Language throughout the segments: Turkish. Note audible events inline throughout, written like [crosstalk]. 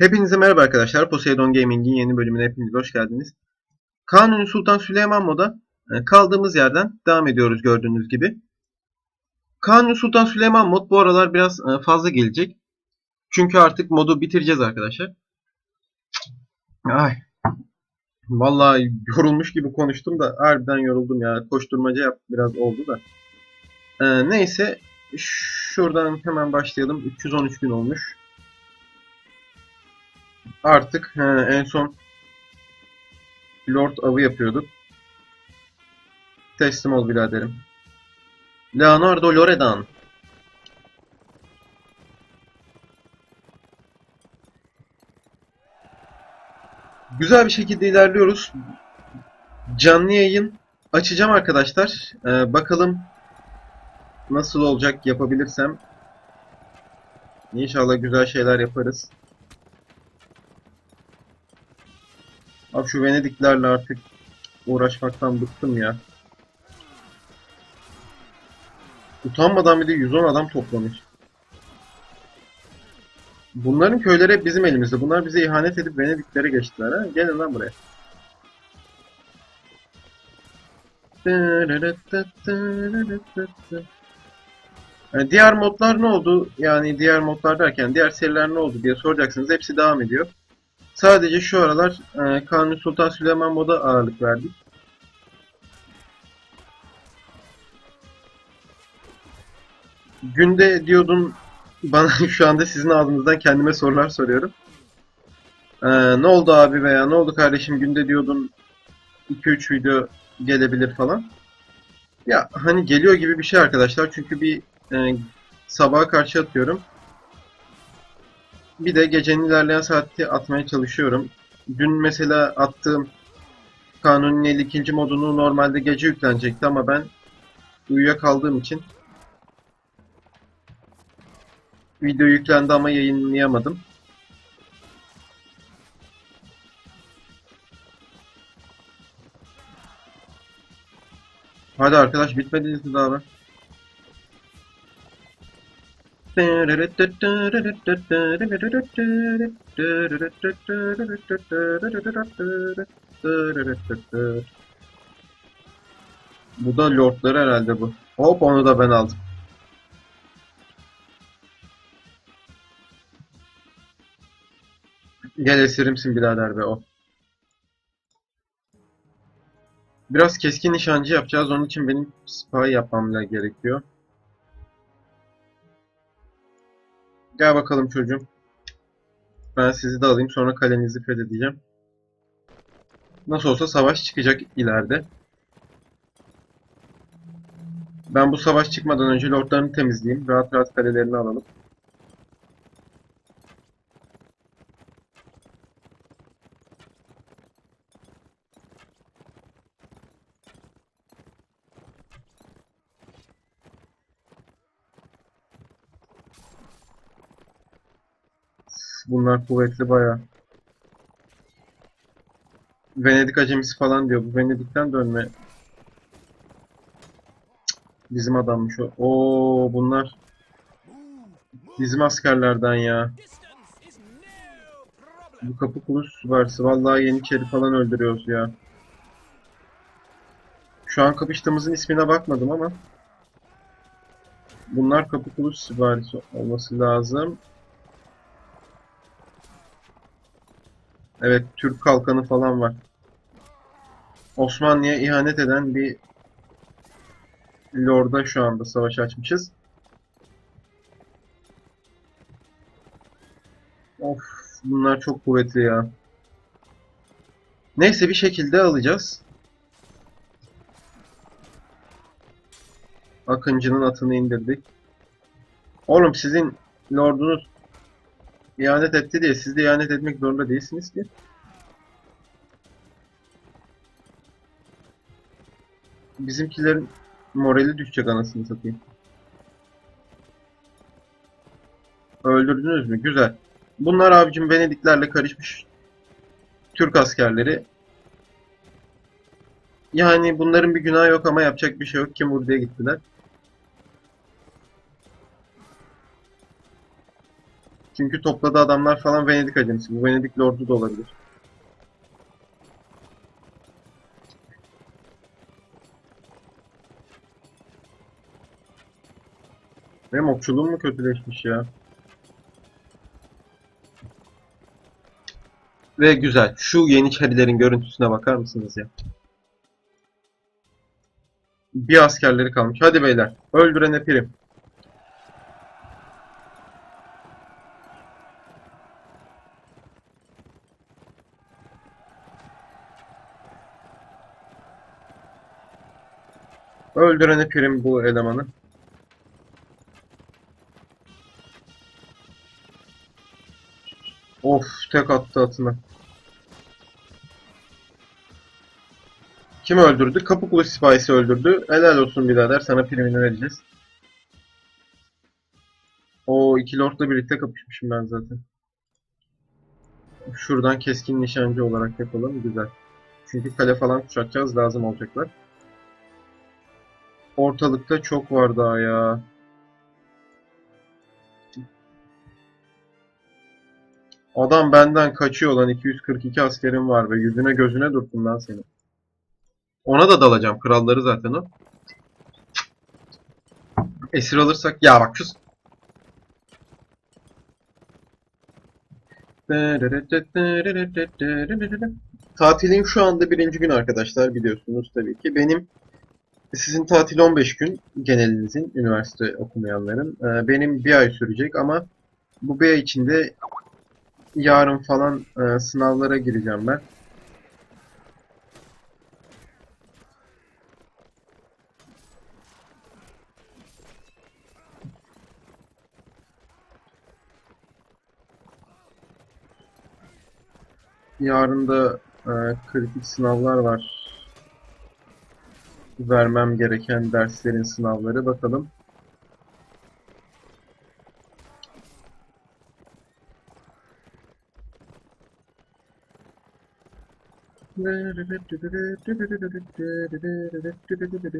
Hepinize merhaba arkadaşlar. Poseidon Gaming'in yeni bölümüne hepiniz hoş geldiniz. Kanuni Sultan Süleyman Mod'a e, kaldığımız yerden devam ediyoruz gördüğünüz gibi. Kanuni Sultan Süleyman Mod bu aralar biraz e, fazla gelecek. Çünkü artık modu bitireceğiz arkadaşlar. Ay. Vallahi yorulmuş gibi konuştum da harbiden yoruldum ya. Koşturmaca yap biraz oldu da. E, neyse şuradan hemen başlayalım. 313 gün olmuş. Artık he, en son Lord avı yapıyorduk. Teslim ol biraderim. Leonardo Loredan. Güzel bir şekilde ilerliyoruz. Canlı yayın açacağım arkadaşlar. Ee, bakalım nasıl olacak yapabilirsem. İnşallah güzel şeyler yaparız. Abi şu Venediklerle artık uğraşmaktan bıktım ya. Utanmadan bir de 110 adam toplamış. Bunların köyleri hep bizim elimizde. Bunlar bize ihanet edip Venediklere geçtiler ha. Gelin lan buraya. Yani diğer modlar ne oldu? Yani diğer modlar derken diğer seriler ne oldu diye soracaksınız. Hepsi devam ediyor. Sadece şu aralar e, Kanuni Sultan Süleyman moda ağırlık verdik. Günde diyordun bana [laughs] şu anda sizin ağzınızdan kendime sorular soruyorum. E, ne oldu abi veya ne oldu kardeşim günde diyordun 2-3 video gelebilir falan. Ya hani geliyor gibi bir şey arkadaşlar çünkü bir e, sabaha karşı atıyorum. Bir de gecenin ilerleyen saati atmaya çalışıyorum. Dün mesela attığım Kanun'un 52. modunu normalde gece yüklenecekti ama ben uyuyakaldığım için video yüklendi ama yayınlayamadım. Hadi arkadaş bitmediniz mi daha be? Bu da lordları herhalde bu. Hop onu da ben aldım. Gel esirimsin birader be o. Biraz keskin nişancı yapacağız. Onun için benim spy yapmam gerekiyor. Gel bakalım çocuğum. Ben sizi de alayım sonra kalenizi fethedeceğim. Nasıl olsa savaş çıkacak ileride. Ben bu savaş çıkmadan önce lordlarını temizleyeyim. Rahat rahat kalelerini alalım. Bunlar kuvvetli bayağı. Venedik acemisi falan diyor. Bu Venedik'ten dönme. Bizim adammış o. Oo bunlar bizim askerlerden ya. Bu kapı kulu süpersi. Vallahi Yeniçeri falan öldürüyoruz ya. Şu an kapıştığımızın ismine bakmadım ama. Bunlar kapı kulu süperisi olması lazım. Evet, Türk kalkanı falan var. Osmanlı'ya ihanet eden bir lorda şu anda savaş açmışız. Of, bunlar çok kuvvetli ya. Neyse bir şekilde alacağız. Akıncı'nın atını indirdik. Oğlum sizin lordunuz ihanet etti diye siz de ihanet etmek zorunda değilsiniz ki. Bizimkilerin morali düşecek anasını satayım. Öldürdünüz mü? Güzel. Bunlar abicim Venediklerle karışmış Türk askerleri. Yani bunların bir günahı yok ama yapacak bir şey yok. Kim buraya gittiler. Çünkü topladığı adamlar falan Venedik ajansı. Bu Venedik lordu da olabilir. Benim okçuluğum mu kötüleşmiş ya? Ve güzel. Şu Yeniçerilerin görüntüsüne bakar mısınız ya? Bir askerleri kalmış. Hadi beyler. Öldürene prim. Öldürene prim bu elemanı. Of tek attı atına. Kim öldürdü? Kapıkulu sipahisi öldürdü. Helal olsun birader sana primini vereceğiz. O iki lordla birlikte kapışmışım ben zaten. Şuradan keskin nişancı olarak yapalım. Güzel. Çünkü kale falan kuşatacağız. Lazım olacaklar. Ortalıkta çok var daha ya. Adam benden kaçıyor lan 242 askerim var ve yüzüne gözüne durdum lan seni. Ona da dalacağım. Kralları zaten o. Esir alırsak ya bak şu Tatilin şu anda birinci gün arkadaşlar biliyorsunuz tabii ki. Benim sizin tatil 15 gün genelinizin üniversite okumayanların. Ee, Benim bir ay sürecek ama bu bir ay içinde yarın falan e, sınavlara gireceğim ben. Yarın da e, kritik sınavlar var. Vermem gereken derslerin sınavları. Bakalım.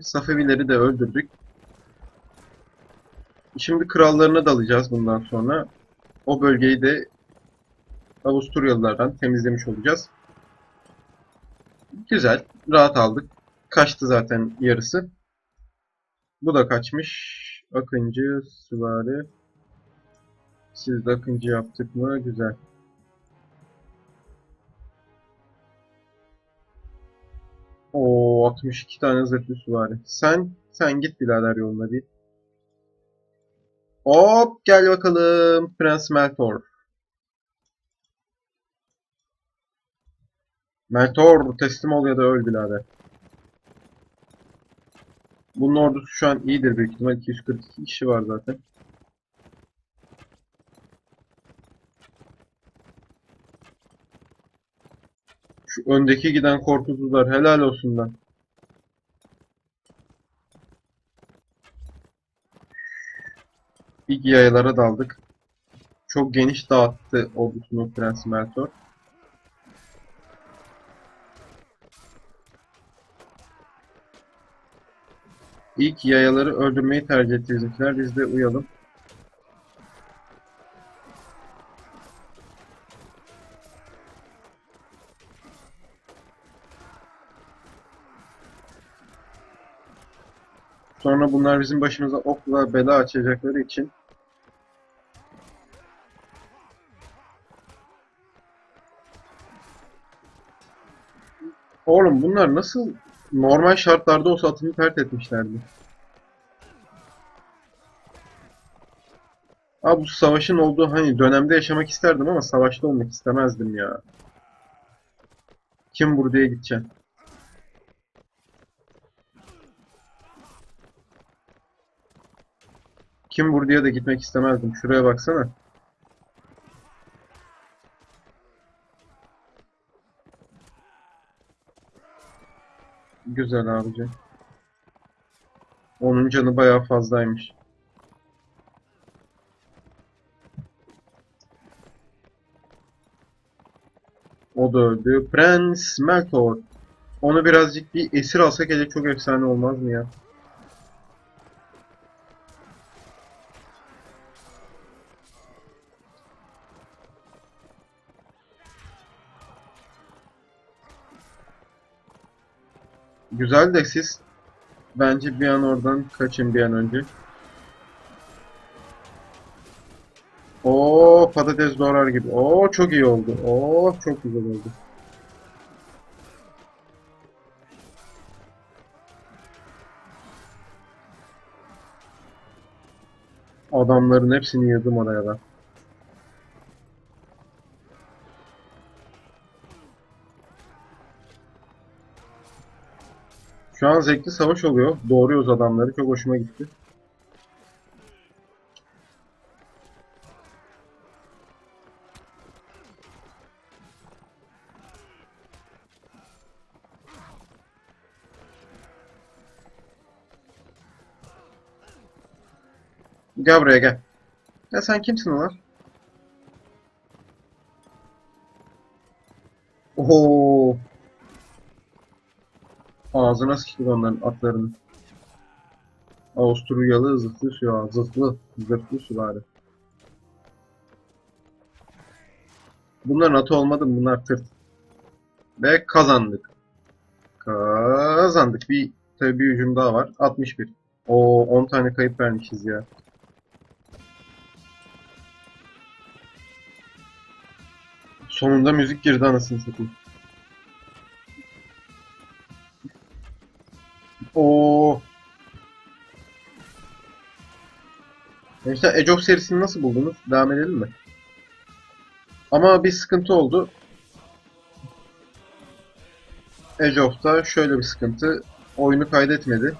Safevileri de öldürdük. Şimdi krallarına dalacağız bundan sonra. O bölgeyi de Avusturyalılardan temizlemiş olacağız. Güzel. Rahat aldık. Kaçtı zaten yarısı. Bu da kaçmış. Akıncı, süvari. Siz de akıncı yaptık mı? Güzel. O 62 tane zırhlı süvari. Sen sen git birader yoluna bir. Hop gel bakalım Prens Meltor. Meltor teslim ol ya da öl birader. Bunun ordusu şu an iyidir büyük ihtimal. 242 kişi var zaten. Şu öndeki giden korkusuzlar helal olsun lan. İlk yayalara daldık. Çok geniş dağıttı ordusunu Prens Meltor. İlk yayaları öldürmeyi tercih etti bizimkiler. Biz de uyalım. Sonra bunlar bizim başımıza okla bela açacakları için Oğlum bunlar nasıl normal şartlarda olsa atını pert etmişlerdi. Abi bu savaşın olduğu hani dönemde yaşamak isterdim ama savaşta olmak istemezdim ya. Kim buraya gideceğim? Kim buraya da gitmek istemezdim. Şuraya baksana. Güzel abici. Onun canı bayağı fazlaymış. O da öldü. Prens Meltor. Onu birazcık bir esir alsak hele çok efsane olmaz mı ya? Güzel de siz bence bir an oradan kaçın bir an önce. Oo patates doğrar gibi. Oo çok iyi oldu. Oo çok güzel oldu. Adamların hepsini yırdım oraya ben. Şu an zevkli savaş oluyor. Doğruyoruz adamları. Çok hoşuma gitti. Gel buraya gel. Ya sen kimsin ulan? Oho. Ağzına sıçtık onların atlarını. Avusturyalı zırhlı şu zırhlı zırhlı süvari. Bunların atı olmadı? Bunlar tırt. Ve kazandık. Kazandık. Bir tabii bir hücum daha var. 61. O 10 tane kayıp vermişiz ya. Sonunda müzik girdi anasını satayım. Oo. Gençler Age of serisini nasıl buldunuz? Devam edelim mi? Ama bir sıkıntı oldu. Age of'ta şöyle bir sıkıntı. Oyunu kaydetmedi.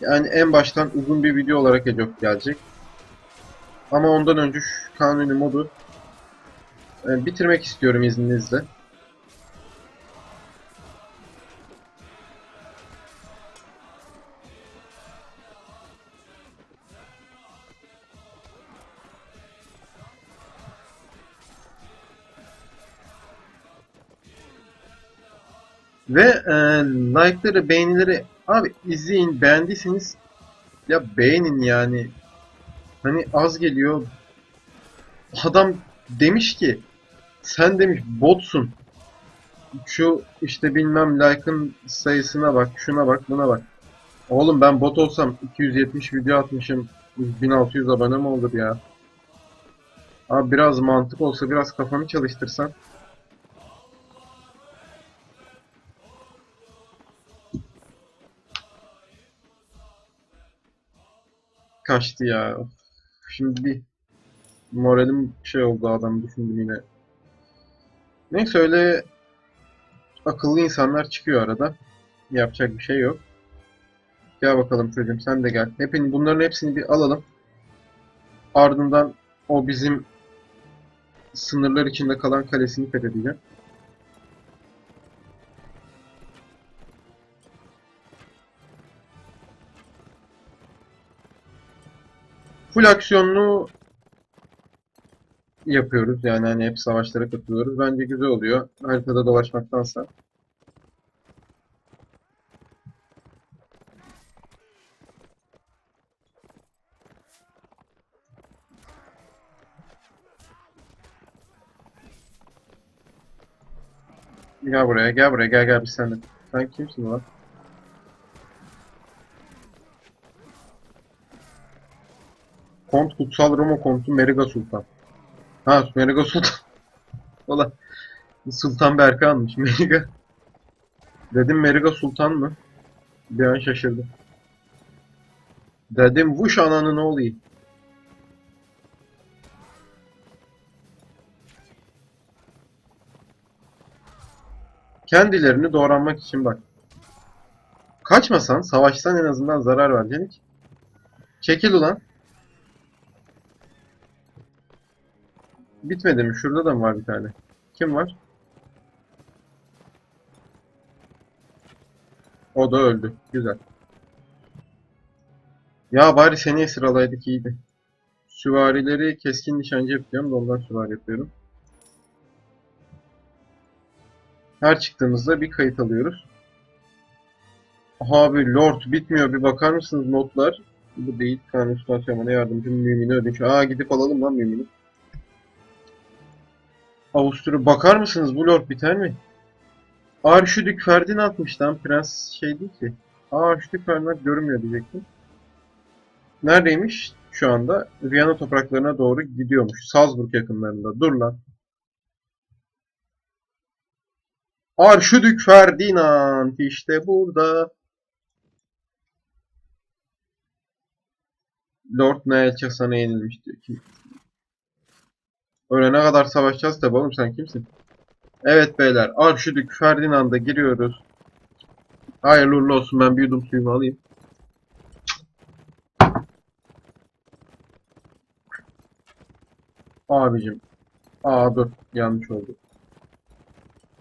Yani en baştan uzun bir video olarak Age of gelecek. Ama ondan önce şu kanuni modu e, bitirmek istiyorum izninizle. Ve e, like'ları, beğenileri abi izleyin, beğendiyseniz ya beğenin yani. Hani az geliyor. Adam demiş ki sen demiş botsun. Şu işte bilmem like'ın sayısına bak, şuna bak, buna bak. Oğlum ben bot olsam 270 video atmışım. 1600 abone mi olur ya? Abi biraz mantık olsa, biraz kafanı çalıştırsan. Kaçtı ya. Şimdi bir moralim şey oldu adam düşündüm yine. Neyse öyle akıllı insanlar çıkıyor arada. Yapacak bir şey yok. Gel bakalım çocuğum sen de gel. Hepin bunların hepsini bir alalım. Ardından o bizim sınırlar içinde kalan kalesini fethedeceğim. Full aksiyonlu yapıyoruz. Yani hani hep savaşlara katılıyoruz. Bence güzel oluyor. Haritada dolaşmaktansa. Gel buraya, gel buraya, gel gel biz sen de. Sen kimsin lan? Kont Kutsal Roma Kontu Meriga Sultan. Ha Meriga Sultan. [laughs] Ulan Sultan Berkan'mış Meriga. Dedim Meriga Sultan mı? Bir an şaşırdım. Dedim vuş ananı ne olayım. Kendilerini doğranmak için bak. Kaçmasan, savaşsan en azından zarar vereceksin hiç. Çekil ulan. Bitmedi mi? Şurada da mı var bir tane? Kim var? O da öldü. Güzel. Ya bari seni esir alaydık iyiydi. Süvarileri keskin nişancı yapıyorum da ondan süvari yapıyorum. Her çıktığımızda bir kayıt alıyoruz. Abi Lord bitmiyor bir bakar mısınız notlar? Bu değil. Kanun Sultan yardımcı mümini ödünç. Aa gidip alalım lan mümini. Avusturya bakar mısınız bu lord biter mi? Arşidük Ferdinand'mış lan. Prens şey değil ki. Aa Arşidük Ferdinand görünmüyor diyecektim. Neredeymiş? Şu anda Viyana topraklarına doğru gidiyormuş. Salzburg yakınlarında. Dur lan. Arşidük Ferdinand işte burada. Lord Neelcha sana yenilmiş diyor. Kim? Ölene kadar savaşacağız tabi oğlum sen kimsin? Evet beyler Arşidük Ferdinand'a giriyoruz. Hayırlı uğurlu olsun ben bir yudum suyumu alayım. Abicim. Aa dur yanlış oldu.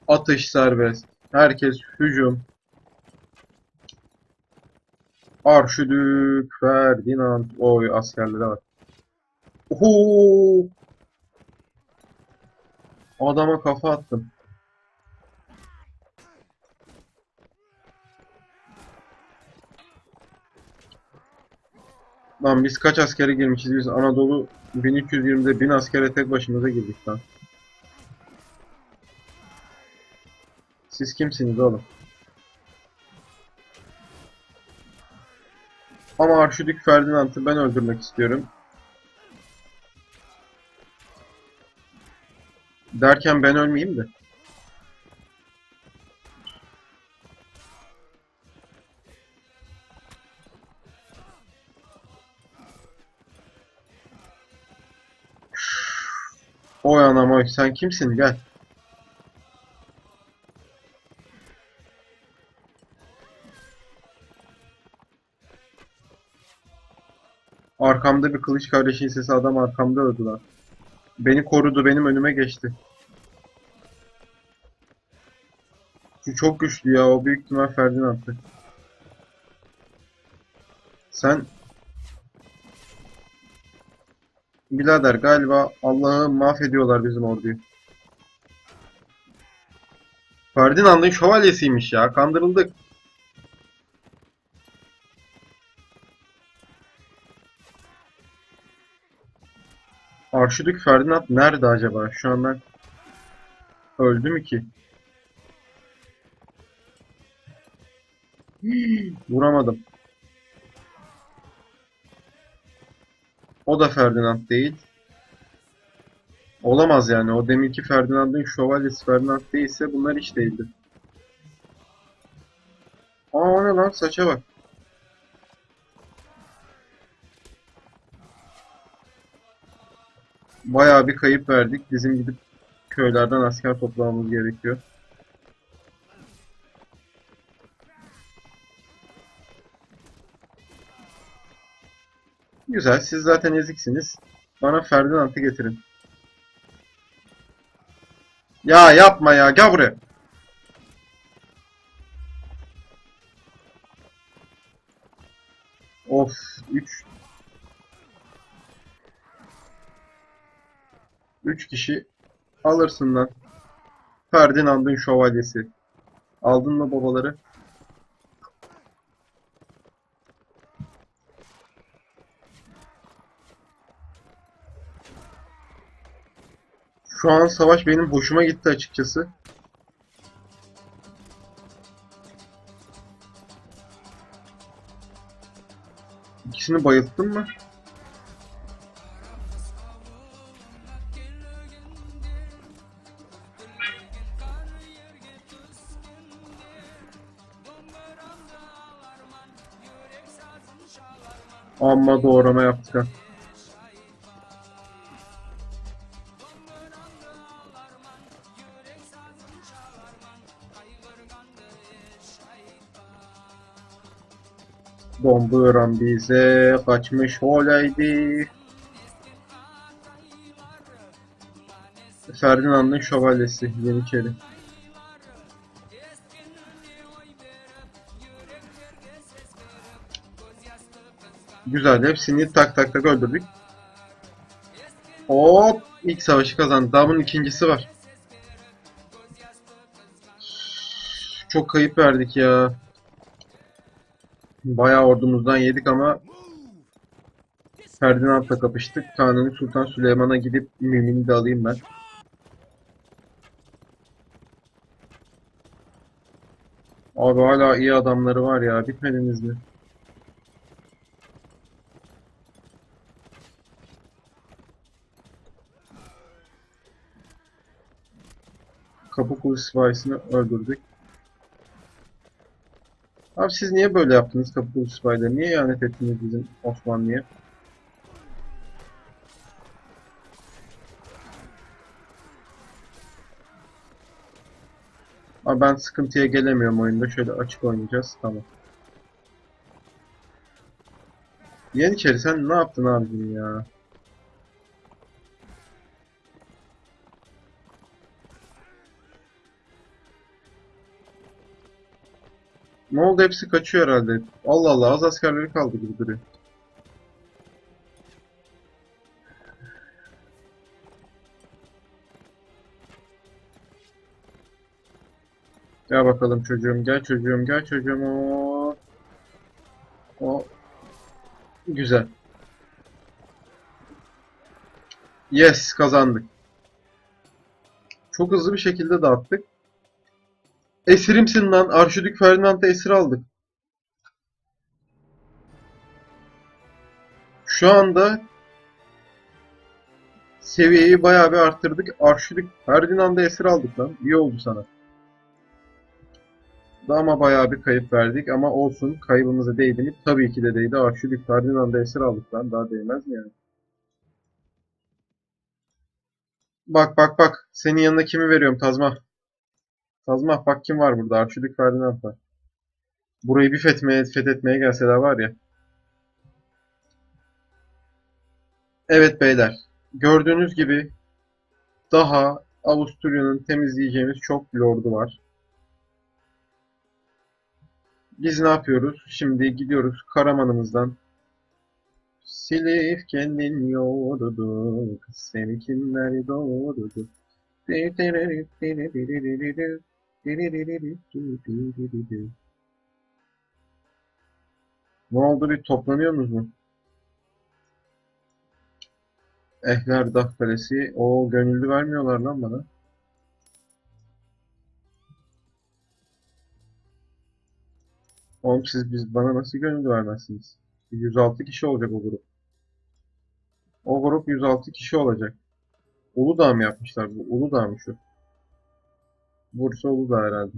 Atış serbest. Herkes hücum. Arşidük Ferdinand. Oy askerlere bak. Oho! Adama kafa attım. Lan biz kaç askere girmişiz biz Anadolu 1320'de 1000 askere tek başımıza girdik lan. Siz kimsiniz oğlum? Ama Arşidük Ferdinand'ı ben öldürmek istiyorum. Derken ben ölmeyeyim de. Oy anam oy sen kimsin gel. Arkamda bir kılıç kardeşin sesi adam arkamda öldü lan. Beni korudu benim önüme geçti. Çok güçlü ya o büyük ihtimal Ferdinand'tı. Sen Birader galiba Allah'ı mahvediyorlar bizim orduyu. Ferdinand'ın şövalyesiymiş ya. Kandırıldık. Arşidük Ferdinand nerede acaba? Şu an ben öldü mü ki? Vuramadım. O da Ferdinand değil. Olamaz yani. O deminki Ferdinand'ın şövalyesi Ferdinand değilse bunlar hiç değildi. Aa ne lan? Saça bak. Bayağı bir kayıp verdik. Bizim gidip köylerden asker toplamamız gerekiyor. Güzel. Siz zaten eziksiniz. Bana Ferdinand'ı getirin. Ya yapma ya. Gel buraya. Of. 3 3 kişi alırsın lan. Ferdinand'ın şövalyesi. Aldın mı babaları? Şu an savaş benim hoşuma gitti açıkçası. İkisini bayılttın mı? Amma doğrama yaptık ha. Bomba öğren bize kaçmış olaydı. Ferdinand'ın şövalyesi Yeniçeri. Güzel. Hepsini tak tak tak öldürdük. Hop! ilk savaşı kazandı. Daha bunun ikincisi var. Çok kayıp verdik ya. Bayağı ordumuzdan yedik ama Ferdinand'la kapıştık. Kanuni Sultan Süleyman'a gidip mümini de alayım ben. Abi hala iyi adamları var ya. Bitmediniz mi? Kapı sipahisini öldürdük. Abi siz niye böyle yaptınız Kapı Kulu sipahileri? Niye ihanet ettiniz bizim Osmanlı'ya? Abi ben sıkıntıya gelemiyorum oyunda. Şöyle açık oynayacağız. Tamam. Yeniçeri sen ne yaptın abicim ya? Ne oldu hepsi kaçıyor herhalde. Allah Allah az askerleri kaldı gibi duruyor. Gel bakalım çocuğum, gel çocuğum, gel çocuğum. O, o. Güzel. Yes, kazandık. Çok hızlı bir şekilde dağıttık. Esirimsin lan, Arşidük Ferdinand'ı esir aldık. Şu anda seviyeyi bayağı bir arttırdık. Arşidük Ferdinand'ı esir aldık lan. İyi oldu sana. Ama bayağı bir kayıp verdik ama olsun kaybımıza değdi mi? Tabii ki de değdi. Arşidük Ferdinand'ı esir aldık lan. Daha değmez mi yani? Bak bak bak. Senin yanına kimi veriyorum Tazma? Tazma bak kim var burada? Arşidük Ferdinand var. Burayı bir fethetmeye, fethetmeye gelseler var ya. Evet beyler. Gördüğünüz gibi daha Avusturya'nın temizleyeceğimiz çok lordu var. Biz ne yapıyoruz? Şimdi gidiyoruz Karaman'ımızdan. Silif kendin yoğurdu, seni kimler doğurdu. Ne oldu bir toplanıyorsunuz mu? Ehler Dah Kalesi. O gönüllü vermiyorlar lan bana. Oğlum siz biz bana nasıl gönüllü vermezsiniz? 106 kişi olacak o grup. O grup 106 kişi olacak. Uludağ mı yapmışlar bu? Uludağ mı şu? Bursa Uludağ herhalde.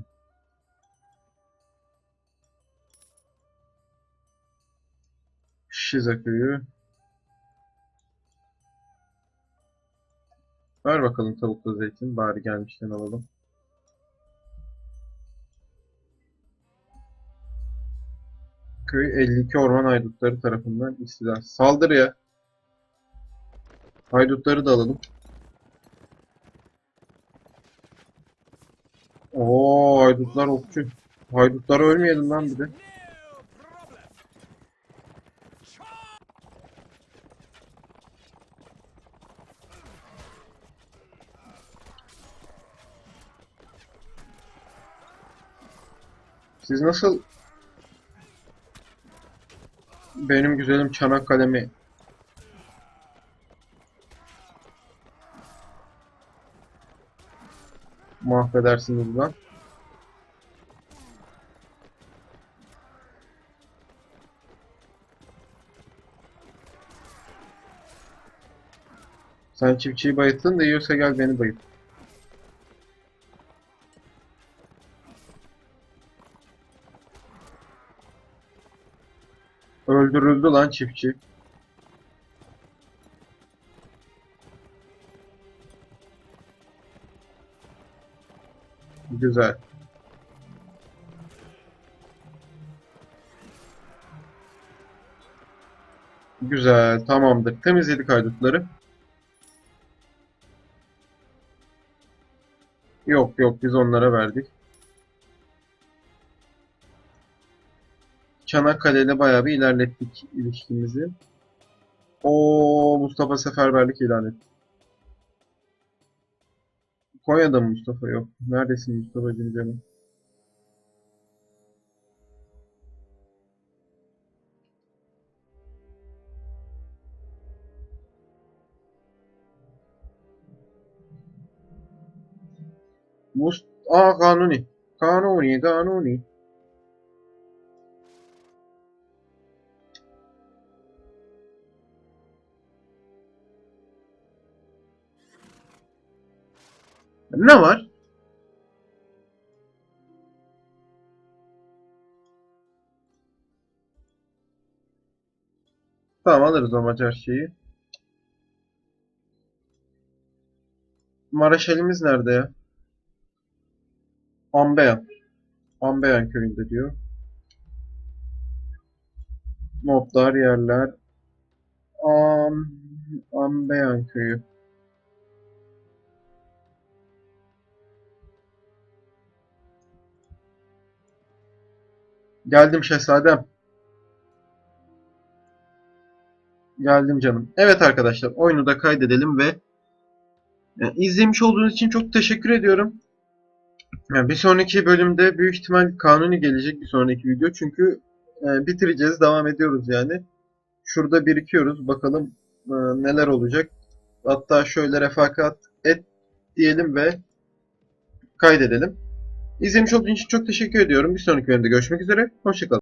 Şize köyü. Ver bakalım tavuklu zeytin. Bari gelmişken alalım. Köy 52 orman haydutları tarafından istila. Saldırıya. Haydutları da alalım. Oo haydutlar okçu. Haydutlar ölmeyelim lan bir de. Siz nasıl benim güzelim Çanakkale'mi mahvedersiniz lan? Sen çiftçiyi bayılttın da yiyorsa gel beni bayılt. Öldürüldü lan çiftçi. Güzel. Güzel, tamamdır. Temizledik haydutları. Yok yok biz onlara verdik. Çanakkale ile bayağı bir ilerlettik ilişkimizi. O Mustafa seferberlik ilan etti. Konya'da mı Mustafa yok? Neredesin Mustafa'cığım canım? Must Aa Kanuni. Kanuni, Kanuni. Ne var? Tamam alırız o Macar şeyi. Maraşelimiz nerede ya? Ambeyan. Ambeyan köyünde diyor. Notlar, yerler. Am, Ambeyan köyü. Geldim şehzadem. Geldim canım. Evet arkadaşlar oyunu da kaydedelim ve e, izlemiş olduğunuz için çok teşekkür ediyorum. Yani bir sonraki bölümde büyük ihtimal kanuni gelecek bir sonraki video. Çünkü e, bitireceğiz. Devam ediyoruz yani. Şurada birikiyoruz. Bakalım e, neler olacak. Hatta şöyle refakat et diyelim ve kaydedelim. İzlemiş olduğunuz için çok teşekkür ediyorum. Bir sonraki bölümde görüşmek üzere. Hoşçakalın.